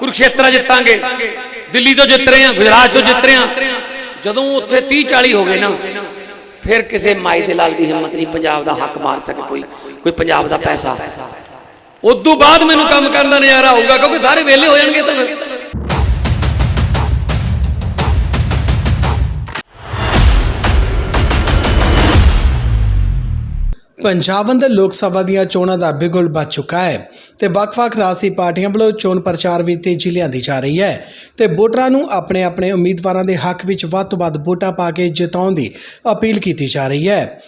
ਕੁਰੂਕਸ਼ੇਤਰ ਜਿੱਤਾਂਗੇ, ਦਿੱਲੀ ਤੋਂ ਜਿੱਤ ਰਹੇ ਹਾਂ, ਗੁਜਰਾਤ ਤੋਂ ਜਿੱਤ ਰਹੇ ਹਾਂ। ਜਦੋਂ ਉੱਥੇ 30 40 ਹੋ ਗਏ ਨਾ, ਫਿਰ ਕਿਸੇ ਮਾਈ ਦੇ ਲਾਲ ਦੀ ਹਿੰਮਤ ਨਹੀਂ ਪੰਜਾਬ ਦਾ ਹੱਕ ਮਾਰ ਸਕੇ ਕੋਈ ਕੋਈ ਪੰਜਾਬ ਦਾ ਪੈਸਾ। ਉਦੋਂ ਬਾਅਦ ਮੈਨੂੰ ਕੰਮ ਕਰਨ ਦਾ ਨਜ਼ਾਰਾ ਆਊਗਾ, ਕਿਉਂਕਿ ਸਾਰੇ ਵਿਹਲੇ ਹੋ ਜਾਣਗੇ ਤਾਂ ਪੰਜਾਬ ਅੰਦਰ ਲੋਕ ਸਭਾ ਦੀਆਂ ਚੋਣਾਂ ਦਾ ਬਿਗੁਲ ਵੱਜ ਚੁੱਕਾ ਹੈ ਤੇ ਵੱਖ-ਵੱਖ ਰਾਜਸੀ ਪਾਰਟੀਆਂ ਵੱਲੋਂ ਚੋਣ ਪ੍ਰਚਾਰ ਵੀ ਤੇਜ਼ੀ ਲਿਆਂਦੀ ਜਾ ਰਹੀ ਹੈ ਤੇ ਵੋਟਰਾਂ ਨੂੰ ਆਪਣੇ ਆਪਣੇ ਉਮੀਦਵਾਰਾਂ ਦੇ ਹੱਕ ਵਿੱਚ ਵੱਧ ਤੋਂ ਵੱਧ ਵੋਟਾਂ ਪਾ ਕੇ ਜਿਤਾਉਣ ਦੀ ਅਪੀਲ ਕੀਤੀ ਜਾ ਰਹੀ ਹੈ।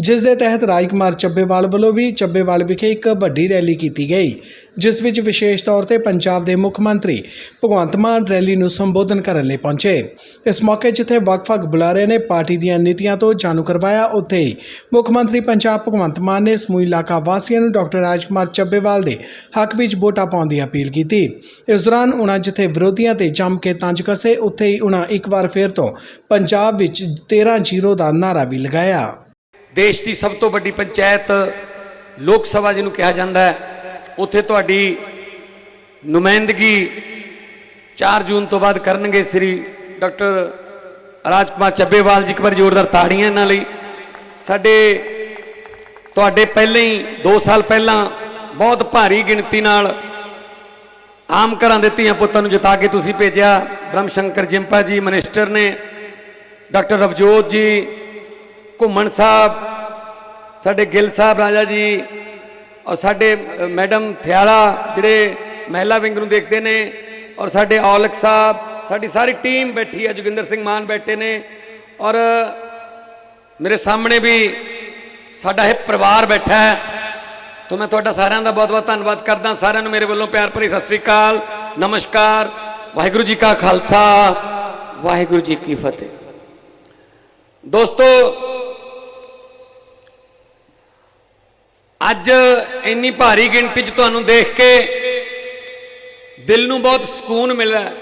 ਜਿਸ ਦੇ ਤਹਿਤ ਰਾਜ ਕੁਮਾਰ ਚੱਬੇਵਾਲ ਵੱਲੋਂ ਵੀ ਚੱਬੇਵਾਲ ਵਿਖੇ ਇੱਕ ਵੱਡੀ ਰੈਲੀ ਕੀਤੀ ਗਈ, ਜਿਸ ਵਿੱਚ ਵਿਸ਼ੇਸ਼ ਤੌਰ ਤੇ ਪੰਜਾਬ ਦੇ ਮੁੱਖ ਮੰਤਰੀ ਭਗਵੰਤ ਮਾਨ ਰੈਲੀ ਨੂੰ ਸੰਬੋਧਨ ਕਰਨ ਲਈ ਪਹੁੰਚੇ। ਇਸ ਮੌਕੇ ਜਿੱਥੇ ਵੱਖ-ਵੱਖ ਬੁਲਾਰੇ ਨੇ ਪਾਰਟੀ ਦੀਆਂ ਨੀਤੀਆਂ ਤੋਂ ਜਾਣੂ ਕਰਵਾਇਆ, ਉੱਥੇ ਹੀ ਮੁੱਖ ਮੰਤਰੀ ਪੰਜਾਬ ਭਗਵੰਤ ਮਾਨ ਨੇ ਸਮੂਹ ਇਲਾਕਾ ਵਾਸੀਆਂ ਨੂੰ ਡਾਕਟਰ ਰਾਜ ਕੁਮਾਰ ਚੱਬੇਵਾਲ ਦੇ ਹੱਕ ਵਿੱਚ ਵੋਟਾਂ ਪਾਉਣ ਦੀ ਅਪੀਲ ਕੀਤੀ। ਇਸ ਦੌਰਾਨ ਉਹਨਾਂ ਜਿੱਥੇ ਵਿਰੋਧੀਆਂ ਤੇ ਜੰਮ ਕੇ ਤੰਜ ਕਸੇ, ਉੱਥੇ ਹੀ ਉਹਨਾਂ ਇੱਕ ਵਾਰ ਫੇਰ ਤੋਂ ਪੰਜਾਬ ਵਿੱਚ 13-0 ਦਾ ਨਾਰਾ ਵੀ ਲਗਾਇਆ। ਦੇਸ਼ ਦੀ ਸਭ ਤੋਂ ਵੱਡੀ ਪੰਚਾਇਤ ਲੋਕ ਸਭਾ ਜਿਹਨੂੰ ਕਿਹਾ ਜਾਂਦਾ ਹੈ, ਉੱਥੇ ਤੁਹਾਡੀ ਨੁਮਾਇੰਦਗੀ 4 ਜੂਨ ਤੋਂ ਬਾਅਦ ਕਰਨਗੇ ਸ੍ਰੀ ਡਾਕਟਰ ਰਾਜਕੁਮਾਰ ਚੱਬੇਵਾਲ ਜੀ, ਇੱਕ ਵਾਰ ਜ਼ੋਰਦਾਰ ਤਾੜੀਆਂ ਇਹਨਾਂ ਲਈ। ਸਾਡੇ, ਤੁਹਾਡੇ ਪਹਿਲਾਂ ਹੀ 2 ਸਾਲ ਪਹਿਲਾਂ ਬਹੁਤ ਭਾਰੀ ਗਿਣਤੀ ਨਾਲ ਆਮ ਘਰਾਂ ਦੇ ਧੀਆਂ ਪੁੱਤਾਂ ਨੂੰ ਜਿਤਾ ਕੇ ਤੁਸੀਂ ਭੇਜਿਆ। ਬ੍ਰਹਮ ਸ਼ੰਕਰ ਜਿੰਪਾ ਜੀ, ਮਨਿਸਟਰ ਨੇ। ਡਾਕਟਰ ਰਵਜੋਤ ਜੀ ਘੁੰਮਣ ਸਾਹਿਬ, ਸਾਡੇ ਗਿੱਲ ਸਾਹਿਬ ਰਾਜਾ ਜੀ ਔਰ ਸਾਡੇ ਮੈਡਮ ਥਿਆਲਾ ਜਿਹੜੇ ਮਹਿਲਾ ਵਿੰਗ ਨੂੰ ਦੇਖਦੇ ਨੇ ਔਰ ਸਾਡੇ ਔਲਖ ਸਾਹਿਬ, ਸਾਡੀ ਸਾਰੀ ਟੀਮ ਬੈਠੀ ਹੈ, ਜੋਗਿੰਦਰ ਸਿੰਘ ਮਾਨ ਬੈਠੇ ਨੇ ਔਰ ਮੇਰੇ ਸਾਹਮਣੇ ਵੀ ਸਾਡਾ ਇਹ ਪਰਿਵਾਰ ਬੈਠਾ ਹੈ। ਤੋਂ ਮੈਂ ਤੁਹਾਡਾ ਸਾਰਿਆਂ ਦਾ ਬਹੁਤ-ਬਹੁਤ ਧੰਨਵਾਦ ਕਰਦਾ, ਸਾਰਿਆਂ ਨੂੰ ਮੇਰੇ ਵੱਲੋਂ ਪਿਆਰ ਭਰੀ ਸਤਿ ਸ੍ਰੀ ਅਕਾਲ, ਨਮਸਕਾਰ, ਵਾਹਿਗੁਰੂ ਜੀ ਕਾ ਖਾਲਸਾ, ਵਾਹਿਗੁਰੂ ਜੀ ਕੀ ਫਤਿਹ। ਦੋਸਤੋ ਅੱਜ ਇੰਨੀ ਭਾਰੀ ਗਿਣਤੀ 'ਚ ਤੁਹਾਨੂੰ ਦੇਖ ਕੇ ਦਿਲ ਨੂੰ ਬਹੁਤ ਸਕੂਨ ਮਿਲਿਆ।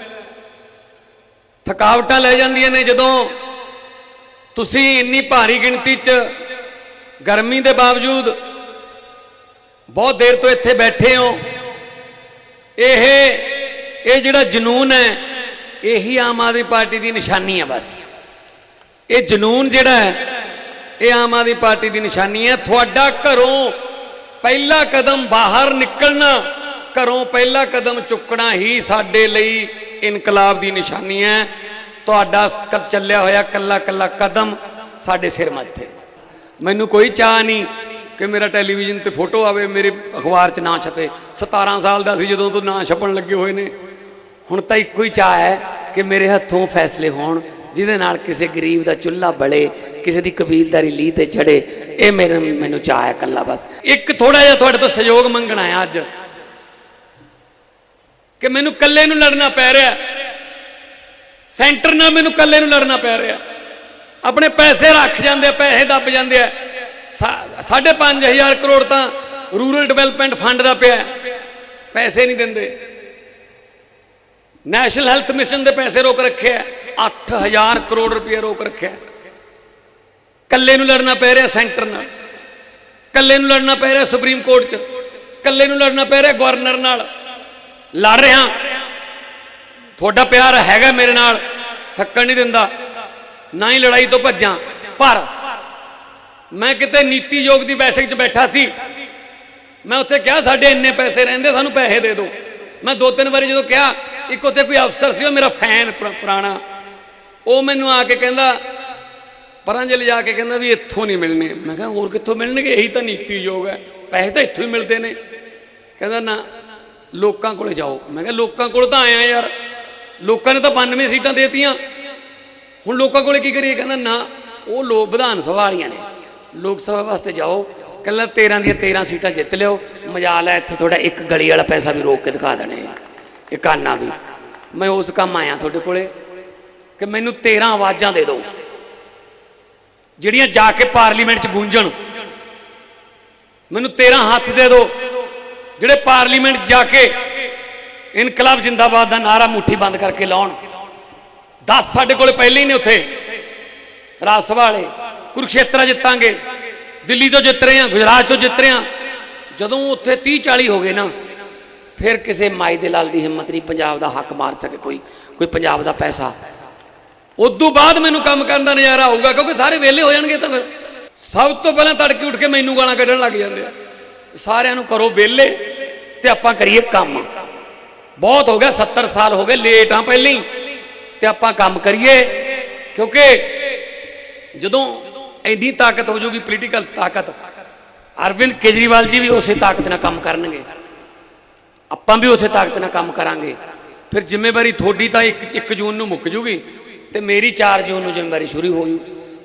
ਥਕਾਵਟਾਂ ਲੈ ਜਾਂਦੀਆਂ ਨੇ ਜਦੋਂ ਤੁਸੀਂ ਇੰਨੀ ਭਾਰੀ ਗਿਣਤੀ 'ਚ ਗਰਮੀ ਦੇ ਬਾਵਜੂਦ ਬਹੁਤ ਦੇਰ ਤੋਂ ਇੱਥੇ ਬੈਠੇ ਹੋ। ਇਹ ਇਹ ਜਿਹੜਾ ਜਨੂਨ ਹੈ, ਇਹੀ ਆਮ ਆਦਮੀ ਪਾਰਟੀ ਦੀ ਨਿਸ਼ਾਨੀ ਹੈ ਬਸ। ਇਹ ਜਨੂਨ ਜਿਹੜਾ ਹੈ, ਇਹ ਆਮ ਆਦਮੀ ਪਾਰਟੀ ਦੀ ਨਿਸ਼ਾਨੀ ਹੈ। ਤੁਹਾਡਾ ਘਰੋਂ ਪਹਿਲਾ ਕਦਮ ਬਾਹਰ ਨਿਕਲਣਾ, ਘਰੋਂ ਪਹਿਲਾ ਕਦਮ ਚੁੱਕਣਾ ਹੀ ਸਾਡੇ ਲਈ ਇਨਕਲਾਬ ਦੀ ਨਿਸ਼ਾਨੀ ਹੈ। ਤੁਹਾਡਾ ਚੱਲਿਆ ਹੋਇਆ ਕੱਲਾ ਕੱਲਾ ਕਦਮ ਸਾਡੇ ਸਿਰ ਮੱਥੇ ਮੈਨੂੰ ਕੋਈ ਚਾਹ ਨਹੀਂ ਕਿ ਮੇਰਾ ਟੈਲੀਵਿਜ਼ਨ ਤੇ ਫੋਟੋ ਆਵੇ, ਮੇਰੇ ਅਖਬਾਰ 'ਚ ਨਾ ਛਪੇ। 17 ਸਾਲ ਦਾ ਸੀ ਜਦੋਂ ਤੋਂ ਨਾਂ ਛਪਣ ਲੱਗੇ ਹੋਏ ਨੇ। ਹੁਣ ਤਾਂ ਇੱਕੋ ਹੀ ਚਾਹ ਹੈ ਕਿ ਮੇਰੇ ਹੱਥੋਂ ਫੈਸਲੇ ਹੋਣ। ਜਿਹਦੇ ਨਾਲ ਕਿਸੇ ਗਰੀਬ ਦਾ ਚੁੱਲ੍ਹਾ ਬਲੇ, ਕਿਸੇ ਦੀ ਕਬੀਲਦਾਰੀ ਲੀਹ ਤੇ ਚੜੇ ਇਹ ਮੇਰੇ ਮੈਨੂੰ ਚਾਹ ਹੈ ਕੱਲਾ ਬਸ। ਇੱਕ ਥੋੜਾ ਜਿਹਾ ਤੁਹਾਡੇ ਤੋਂ ਸਹਿਯੋਗ ਮੰਗਣਾ ਹੈ ਅੱਜ। ਕਿ ਮੈਨੂੰ ਕੱਲੇ ਨੂੰ ਲੜਨਾ ਪੈ ਰਿਹਾ ਸੈਂਟਰ ਨਾਲ ਮੈਨੂੰ ਕੱਲੇ ਨੂੰ ਲੜਨਾ ਪੈ ਰਿਹਾ ਆਪਣੇ ਪੈਸੇ ਰੱਖ ਜਾਂਦੇ ਪੈਸੇ ਦੱਬ ਜਾਂਦੇ ਆ। ਸਾ- ਸਾਢੇ ਪੰਜ ਹਜ਼ਾਰ ਕਰੋੜ ਤਾਂ ਰੂਰਲ ਡਿਵੈਲਪਮੈਂਟ ਫੰਡ ਦਾ ਪਿਆ ਪੈਸੇ ਨਹੀਂ ਦਿੰਦੇ। ਨੈਸ਼ਨਲ ਹੈਲਥ ਮਿਸ਼ਨ ਦੇ ਪੈਸੇ ਰੋਕ ਰੱਖੇ ਆ। 8000 ਕਰੋੜ ਰੁਪਏ ਰੋਕ ਰੱਖਿਆ। ਹੈ। ਕੱਲੇ ਨੂੰ ਲੜਨਾ ਪੈ ਰਿਹਾ ਸੈਂਟਰ ਨਾਲ ਕੱਲੇ ਨੂੰ ਲੜਨਾ ਪੈ ਰਿਹਾ ਸੁਪਰੀਮ ਕੋਰਟ 'ਚ ਕੱਲੇ ਨੂੰ ਲੜਨਾ ਪੈ ਰਿਹਾ ਗਵਰਨਰ ਨਾਲ। ਲੜ ਰਿਹਾ। ਤੁਹਾਡਾ ਪਿਆਰ ਹੈਗਾ ਮੇਰੇ ਨਾਲ, ਥੱਕਣ ਨਹੀਂ ਦਿੰਦਾ। ਨਾ ਹੀ ਲੜਾਈ ਤੋਂ ਭੱਜਾਂ। ਪਰ ਮੈਂ ਕਿਤੇ ਨੀਤੀ ਯੋਗ ਦੀ ਬੈਠਕ 'ਚ ਬੈਠਾ ਸੀ। ਮੈਂ ਉੱਥੇ ਕਿਹਾ, ਸਾਡੇ ਇੰਨੇ ਪੈਸੇ ਰਹਿੰਦੇ, ਸਾਨੂੰ ਪੈਸੇ ਦੇ ਦਿਓ। ਮੈਂ ਦੋ ਤਿੰਨ ਵਾਰੀ ਜਦੋਂ ਕਿਹਾ, ਇੱਕ ਉੱਥੇ ਕੋਈ ਅਫਸਰ ਸੀ, ਉਹ ਮੇਰਾ ਫੈਨ ਪੁਰਾਣਾ ਉਹ ਮੈਨੂੰ ਆ ਕੇ ਕਹਿੰਦਾ ਪਰਾਂ ਜੇ ਲਿਜਾ ਕੇ ਕਹਿੰਦਾ ਵੀ ਇੱਥੋਂ ਨਹੀਂ ਮਿਲਣੇ। ਮੈਂ ਕਿਹਾ, ਹੋਰ ਕਿੱਥੋਂ ਮਿਲਣਗੇ? ਇਹੀ ਤਾਂ ਨੀਤੀ ਯੋਗ ਹੈ। ਪੈਸੇ ਤਾਂ ਇੱਥੋਂ ਹੀ ਮਿਲਦੇ ਨੇ। ਕਹਿੰਦਾ, ਨਾ, ਲੋਕਾਂ ਕੋਲੇ ਜਾਓ। ਮੈਂ ਕਿਹਾ, ਲੋਕਾਂ ਕੋਲ ਤਾਂ ਆਇਆ ਯਾਰ। ਲੋਕਾਂ ਨੇ ਤਾਂ 92 ਸੀਟਾਂ ਦੇਤੀਆਂ। ਹੁਣ ਲੋਕਾਂ ਕੋਲੇ ਕੀ ਕਰੀਏ? ਕਹਿੰਦਾ, ਨਾ, ਉਹ ਲੋਕ ਵਿਧਾਨ ਸਭਾ ਵਾਲੀਆਂ ਨੇ। ਲੋਕ ਸਭਾ ਵਾਸਤੇ ਜਾਓ। ਕੱਲਾ 13 ਦੀਆਂ 13 ਸੀਟਾਂ ਜਿੱਤ ਲਿਓ। ਮਜਾਲ ਹੈ, ਇੱਥੇ ਤੁਹਾਡਾ ਇੱਕ ਗਲੀ ਵਾਲਾ ਪੈਸਾ ਵੀ ਰੋਕ ਕੇ ਦਿਖਾ ਦੇਣੇ। ਆ ਇਹ ਕਾਨਾ ਵੀ। ਮੈਂ ਉਸ ਕੰਮ ਆਇਆ ਤੁਹਾਡੇ ਕੋਲੇ। ਕਿ ਮੈਨੂੰ 13 ਆਵਾਜ਼ਾਂ ਦੇ ਦਿਓ। ਜਿਹੜੀਆਂ ਜਾ ਕੇ ਪਾਰਲੀਮੈਂਟ 'ਚ ਗੂੰਜਣ। ਮੈਨੂੰ 13 ਹੱਥ ਦੇ ਦਿਓ। ਜਿਹੜੇ ਪਾਰਲੀਮੈਂਟ ਜਾ ਕੇ ਇਨਕਲਾਬ ਜਿੰਦਾਬਾਦ ਦਾ ਨਾਰਾ ਮੁੱਠੀ ਬੰਦ ਕਰਕੇ ਲਾਉਣ। 10 ਸਾਡੇ ਕੋਲ ਪਹਿਲੇ ਹੀ ਨੇ ਉੱਥੇ। ਰਾਜ ਸਭਾ ਵਾਲੇ। ਕੁਰੂਕਸ਼ੇਤਰ ਜਿੱਤਾਂਗੇ। ਦਿੱਲੀ ਤੋਂ ਜਿੱਤ ਰਹੇ ਹਾਂ, ਗੁਜਰਾਤ ਤੋਂ ਜਿੱਤ ਰਹੇ ਹਾਂ। ਜਦੋਂ ਉੱਥੇ 30 40 ਹੋ ਗਏ ਨਾ, ਫਿਰ ਕਿਸੇ ਮਾਈ ਦੇ ਲਾਲ ਦੀ ਹਿੰਮਤ ਨਹੀਂ ਪੰਜਾਬ ਦਾ ਹੱਕ ਮਾਰ ਸਕੇ ਕੋਈ। ਕੋਈ ਪੰਜਾਬ ਦਾ ਪੈਸਾ। ਉਦੋਂ ਬਾਅਦ ਮੈਨੂੰ ਕੰਮ ਕਰਨ ਦਾ ਨਜ਼ਾਰਾ ਆਊਗਾ, ਕਿਉਂਕਿ ਸਾਰੇ ਵਿਹਲੇ ਹੋ ਜਾਣਗੇ ਤਾਂ ਫਿਰ। ਸਭ ਤੋਂ ਪਹਿਲਾਂ ਤੜਕੇ ਉੱਠ ਕੇ ਮੈਨੂੰ ਗਾਲਾਂ ਕੱਢਣ ਲੱਗ ਜਾਂਦੇ ਆ। ਸਾਰਿਆਂ ਨੂੰ ਕਰੋ ਵਿਹਲੇ ਤੇ ਆਪਾਂ ਕਰੀਏ ਕੰਮ। ਬਹੁਤ ਹੋ ਗਿਆ 70 ਸਾਲ ਹੋ ਗਏ ਲੇਟ ਆ ਪਹਿਲਾਂ ਹੀ। ਤੇ ਆਪਾਂ ਕੰਮ ਕਰੀਏ, ਕਿਉਂਕਿ ਜਦੋਂ ਐਡੀ ਤਾਕਤ ਹੋ ਜਾਊਗੀ ਪੋਲੀਟੀਕਲ ਤਾਕਤ, ਅਰਵਿੰਦ ਕੇਜਰੀਵਾਲ ਜੀ ਵੀ ਉਸੇ ਤਾਕਤ ਨਾਲ ਕੰਮ ਕਰਨਗੇ। ਆਪਾਂ ਵੀ ਉਸੇ ਤਾਕਤ ਨਾਲ ਕੰਮ ਕਰਾਂਗੇ। ਫਿਰ ਜ਼ਿੰਮੇਵਾਰੀ ਤੁਹਾਡੀ ਤਾਂ 1 1 ਜੂਨ ਨੂੰ ਮੁੱਕ ਜੂਗੀ। ਤੇ ਮੇਰੀ 4 ਜੂਨ ਨੂੰ ਜ਼ਿੰਮੇਵਾਰੀ ਸ਼ੁਰੂ ਹੋਈ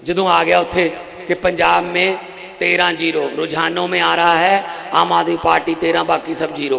ਜਦੋਂ ਆ ਗਿਆ ਉੱਥੇ ਕਿ ਪੰਜਾਬ में तेरह जीरो रुझानों में आ रहा है आम आदमी पार्टी तेरह बाकी सब जीरो